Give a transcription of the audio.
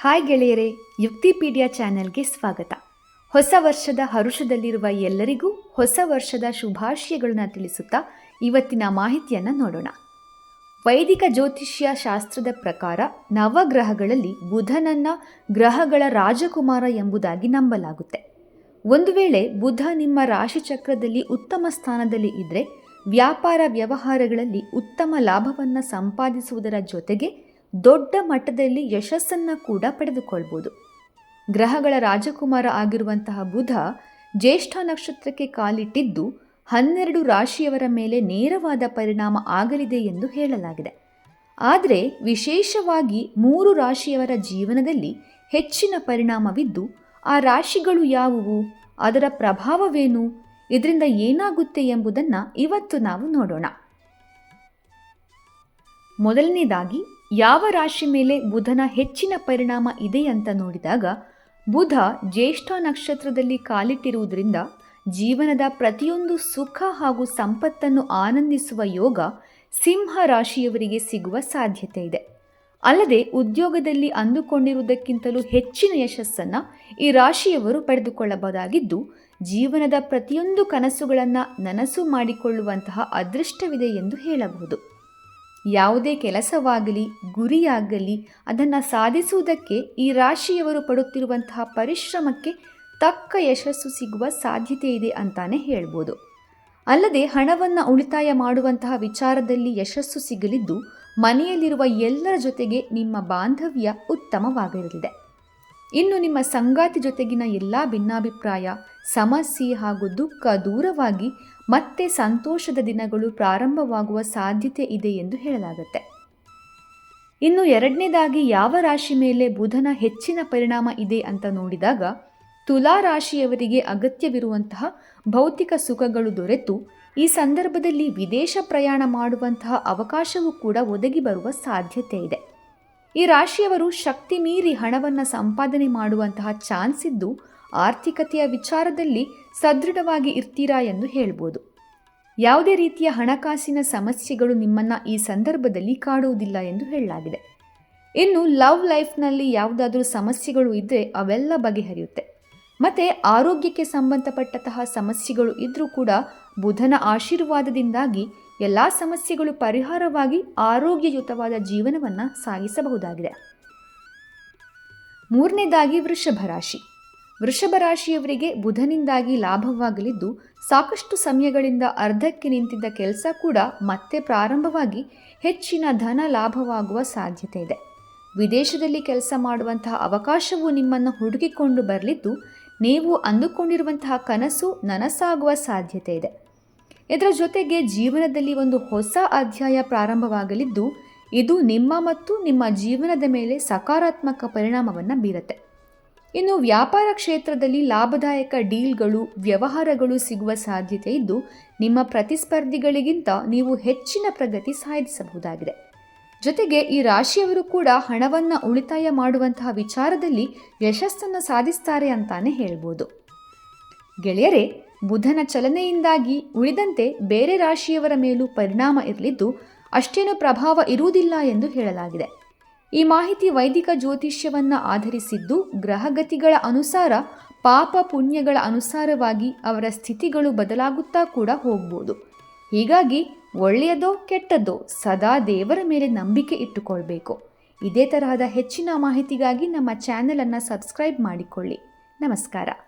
Hi ಗೆಳೆಯರೇ, ಯುಕ್ತಿಪೀಡಿಯಾ ಚಾನೆಲ್ಗೆ ಸ್ವಾಗತ. ಹೊಸ ವರ್ಷದ ಹರುಷದಲ್ಲಿರುವ ಎಲ್ಲರಿಗೂ ಹೊಸ ವರ್ಷದ ಶುಭಾಶಯಗಳನ್ನ ತಿಳಿಸುತ್ತಾ ಇವತ್ತಿನ ಮಾಹಿತಿಯನ್ನು ನೋಡೋಣ. ವೈದಿಕ ಜ್ಯೋತಿಷ್ಯ ಶಾಸ್ತ್ರದ ಪ್ರಕಾರ ನವಗ್ರಹಗಳಲ್ಲಿ ಬುಧನನ್ನ ಗ್ರಹಗಳ ರಾಜಕುಮಾರ ಎಂಬುದಾಗಿ ನಂಬಲಾಗುತ್ತೆ. ಒಂದು ವೇಳೆ ಬುಧ ನಿಮ್ಮ ರಾಶಿಚಕ್ರದಲ್ಲಿ ಉತ್ತಮ ಸ್ಥಾನದಲ್ಲಿ ಇದ್ದರೆ ವ್ಯಾಪಾರ ವ್ಯವಹಾರಗಳಲ್ಲಿ ಉತ್ತಮ ಲಾಭವನ್ನು ಸಂಪಾದಿಸುವುದರ ಜೊತೆಗೆ ದೊಡ್ಡ ಮಟ್ಟದಲ್ಲಿ ಯಶಸ್ಸನ್ನು ಕೂಡ ಪಡೆದುಕೊಳ್ಬೋದು. ಗ್ರಹಗಳ ರಾಜಕುಮಾರ ಆಗಿರುವಂತಹ ಬುಧ ಜ್ಯೇಷ್ಠ ನಕ್ಷತ್ರಕ್ಕೆ ಕಾಲಿಟ್ಟಿದ್ದು ಹನ್ನೆರಡು ರಾಶಿಯವರ ಮೇಲೆ ನೇರವಾದ ಪರಿಣಾಮ ಆಗಲಿದೆ ಎಂದು ಹೇಳಲಾಗಿದೆ. ಆದರೆ ವಿಶೇಷವಾಗಿ ಮೂರು ರಾಶಿಯವರ ಜೀವನದಲ್ಲಿ ಹೆಚ್ಚಿನ ಪರಿಣಾಮವಿದ್ದು, ಆ ರಾಶಿಗಳು ಯಾವುವು? ಅದರ ಪ್ರಭಾವವೇನು? ಇದರಿಂದ ಏನಾಗುತ್ತೆ ಎಂಬುದನ್ನು ಇವತ್ತು ನಾವು ನೋಡೋಣ. ಮೊದಲನೇದಾಗಿ ಯಾವ ರಾಶಿ ಮೇಲೆ ಬುಧನ ಹೆಚ್ಚಿನ ಪರಿಣಾಮ ಇದೆ ಅಂತ ನೋಡಿದಾಗ, ಬುಧ ಜ್ಯೇಷ್ಠ ನಕ್ಷತ್ರದಲ್ಲಿ ಕಾಲಿಟ್ಟಿರುವುದರಿಂದ ಜೀವನದ ಪ್ರತಿಯೊಂದು ಸುಖ ಹಾಗೂ ಸಂಪತ್ತನ್ನು ಆನಂದಿಸುವ ಯೋಗ ಸಿಂಹ ರಾಶಿಯವರಿಗೆ ಸಿಗುವ ಸಾಧ್ಯತೆ ಇದೆ. ಅಲ್ಲದೆ ಉದ್ಯೋಗದಲ್ಲಿ ಅಂದುಕೊಂಡಿರುವುದಕ್ಕಿಂತಲೂ ಹೆಚ್ಚಿನ ಯಶಸ್ಸನ್ನು ಈ ರಾಶಿಯವರು ಪಡೆದುಕೊಳ್ಳಬಹುದಾಗಿದ್ದು, ಜೀವನದ ಪ್ರತಿಯೊಂದು ಕನಸುಗಳನ್ನು ನನಸು ಮಾಡಿಕೊಳ್ಳುವಂತಹ ಅದೃಷ್ಟವಿದೆ ಎಂದು ಹೇಳಬಹುದು. ಯಾವುದೇ ಕೆಲಸವಾಗಲಿ, ಗುರಿಯಾಗಲಿ, ಅದನ್ನು ಸಾಧಿಸುವುದಕ್ಕೆ ಈ ರಾಶಿಯವರು ಪಡುತ್ತಿರುವಂತಹ ಪರಿಶ್ರಮಕ್ಕೆ ತಕ್ಕ ಯಶಸ್ಸು ಸಿಗುವ ಸಾಧ್ಯತೆ ಇದೆ ಅಂತಾನೆ ಹೇಳ್ಬೋದು. ಅಲ್ಲದೆ ಹಣವನ್ನು ಉಳಿತಾಯ ಮಾಡುವಂತಹ ವಿಚಾರದಲ್ಲಿ ಯಶಸ್ಸು ಸಿಗಲಿದ್ದು, ಮನೆಯಲ್ಲಿರುವ ಎಲ್ಲರ ಜೊತೆಗೆ ನಿಮ್ಮ ಬಾಂಧವ್ಯ ಉತ್ತಮವಾಗಿರಲಿದೆ. ಇನ್ನು ನಿಮ್ಮ ಸಂಗಾತಿ ಜೊತೆಗಿನ ಎಲ್ಲ ಭಿನ್ನಾಭಿಪ್ರಾಯ, ಸಮಸ್ಯೆ ಹಾಗೂ ದುಃಖ ದೂರವಾಗಿ ಮತ್ತೆ ಸಂತೋಷದ ದಿನಗಳು ಪ್ರಾರಂಭವಾಗುವ ಸಾಧ್ಯತೆ ಇದೆ ಎಂದು ಹೇಳಲಾಗುತ್ತೆ. ಇನ್ನು ಎರಡನೇದಾಗಿ ಯಾವ ರಾಶಿ ಮೇಲೆ ಬುಧನ ಹೆಚ್ಚಿನ ಪರಿಣಾಮ ಇದೆ ಅಂತ ನೋಡಿದಾಗ, ತುಲಾ ರಾಶಿಯವರಿಗೆ ಅಗತ್ಯವಿರುವಂತಹ ಭೌತಿಕ ಸುಖಗಳು ದೊರೆತು ಈ ಸಂದರ್ಭದಲ್ಲಿ ವಿದೇಶ ಪ್ರಯಾಣ ಮಾಡುವಂತಹ ಅವಕಾಶವೂ ಕೂಡ ಒದಗಿ ಬರುವ ಸಾಧ್ಯತೆ ಇದೆ. ಈ ರಾಶಿಯವರು ಶಕ್ತಿ ಮೀರಿ ಹಣವನ್ನು ಸಂಪಾದನೆ ಮಾಡುವಂತಹ ಚಾನ್ಸ್ ಇದ್ದು, ಆರ್ಥಿಕತೆಯ ವಿಚಾರದಲ್ಲಿ ಸದೃಢವಾಗಿ ಇರ್ತೀರಾ ಎಂದು ಹೇಳ್ಬೋದು. ಯಾವುದೇ ರೀತಿಯ ಹಣಕಾಸಿನ ಸಮಸ್ಯೆಗಳು ನಿಮ್ಮನ್ನು ಈ ಸಂದರ್ಭದಲ್ಲಿ ಕಾಡುವುದಿಲ್ಲ ಎಂದು ಹೇಳಲಾಗಿದೆ. ಇನ್ನು ಲವ್ ಲೈಫ್ನಲ್ಲಿ ಯಾವುದಾದ್ರೂ ಸಮಸ್ಯೆಗಳು ಇದ್ದರೆ ಅವೆಲ್ಲ ಬಗೆಹರಿಯುತ್ತೆ. ಮತ್ತು ಆರೋಗ್ಯಕ್ಕೆ ಸಂಬಂಧಪಟ್ಟಂತಹ ಸಮಸ್ಯೆಗಳು ಇದ್ದರೂ ಕೂಡ ಬುಧನ ಆಶೀರ್ವಾದದಿಂದಾಗಿ ಎಲ್ಲ ಸಮಸ್ಯೆಗಳು ಪರಿಹಾರವಾಗಿ ಆರೋಗ್ಯಯುತವಾದ ಜೀವನವನ್ನು ಸಾಗಿಸಬಹುದಾಗಿದೆ. ಮೂರನೇದಾಗಿ ವೃಷಭ ರಾಶಿ. ವೃಷಭ ರಾಶಿಯವರಿಗೆ ಬುಧನಿಂದಾಗಿ ಲಾಭವಾಗಲಿದ್ದು, ಸಾಕಷ್ಟು ಸಮಯಗಳಿಂದ ಅರ್ಧಕ್ಕೆ ನಿಂತಿದ್ದ ಕೆಲಸ ಕೂಡ ಮತ್ತೆ ಪ್ರಾರಂಭವಾಗಿ ಹೆಚ್ಚಿನ ಧನ ಲಾಭವಾಗುವ ಸಾಧ್ಯತೆ ಇದೆ. ವಿದೇಶದಲ್ಲಿ ಕೆಲಸ ಮಾಡುವಂತಹ ಅವಕಾಶವು ನಿಮ್ಮನ್ನು ಹುಡುಕಿಕೊಂಡು ಬರಲಿದ್ದು, ನೀವು ಅಂದುಕೊಂಡಿರುವಂತಹ ಕನಸು ನನಸಾಗುವ ಸಾಧ್ಯತೆ ಇದೆ. ಇದರ ಜೊತೆಗೆ ಜೀವನದಲ್ಲಿ ಒಂದು ಹೊಸ ಅಧ್ಯಾಯ ಪ್ರಾರಂಭವಾಗಲಿದ್ದು, ಇದು ನಿಮ್ಮ ಮತ್ತು ನಿಮ್ಮ ಜೀವನದ ಮೇಲೆ ಸಕಾರಾತ್ಮಕ ಪರಿಣಾಮವನ್ನು ಬೀರುತ್ತೆ. ಇನ್ನು ವ್ಯಾಪಾರ ಕ್ಷೇತ್ರದಲ್ಲಿ ಲಾಭದಾಯಕ ಡೀಲ್ಗಳು, ವ್ಯವಹಾರಗಳು ಸಿಗುವ ಸಾಧ್ಯತೆ ಇದ್ದು, ನಿಮ್ಮ ಪ್ರತಿಸ್ಪರ್ಧಿಗಳಿಗಿಂತ ನೀವು ಹೆಚ್ಚಿನ ಪ್ರಗತಿ ಸಾಧಿಸಬಹುದಾಗಿದೆ. ಜೊತೆಗೆ ಈ ರಾಶಿಯವರು ಕೂಡ ಹಣವನ್ನು ಉಳಿತಾಯ ಮಾಡುವಂತಹ ವಿಚಾರದಲ್ಲಿ ಯಶಸ್ಸನ್ನು ಸಾಧಿಸ್ತಾರೆ ಅಂತಾನೆ ಹೇಳ್ಬೋದು. ಗೆಳೆಯರೇ ಬುಧನ ಚಲನೆಯಿಂದಾಗಿ ಉಳಿದಂತೆ ಬೇರೆ ರಾಶಿಯವರ ಮೇಲೂ ಪರಿಣಾಮ ಇರಲಿದ್ದು, ಅಷ್ಟೇನು ಪ್ರಭಾವ ಇರುವುದಿಲ್ಲ ಎಂದು ಹೇಳಲಾಗಿದೆ. ಈ ಮಾಹಿತಿ ವೈದಿಕ ಜ್ಯೋತಿಷ್ಯವನ್ನು ಆಧರಿಸಿದ್ದು, ಗ್ರಹಗತಿಗಳ ಅನುಸಾರ ಪಾಪ ಪುಣ್ಯಗಳ ಅನುಸಾರವಾಗಿ ಅವರ ಸ್ಥಿತಿಗಳು ಬದಲಾಗುತ್ತಾ ಕೂಡ ಹೋಗ್ಬೋದು. ಹೀಗಾಗಿ ಒಳ್ಳೆಯದೋ ಕೆಟ್ಟದ್ದೋ ಸದಾ ದೇವರ ಮೇಲೆ ನಂಬಿಕೆ ಇಟ್ಟುಕೊಳ್ಬೇಕು. ಇದೇ ತರಹದ ಹೆಚ್ಚಿನ ಮಾಹಿತಿಗಾಗಿ ನಮ್ಮ ಚಾನೆಲನ್ನು ಸಬ್ಸ್ಕ್ರೈಬ್ ಮಾಡಿಕೊಳ್ಳಿ. ನಮಸ್ಕಾರ.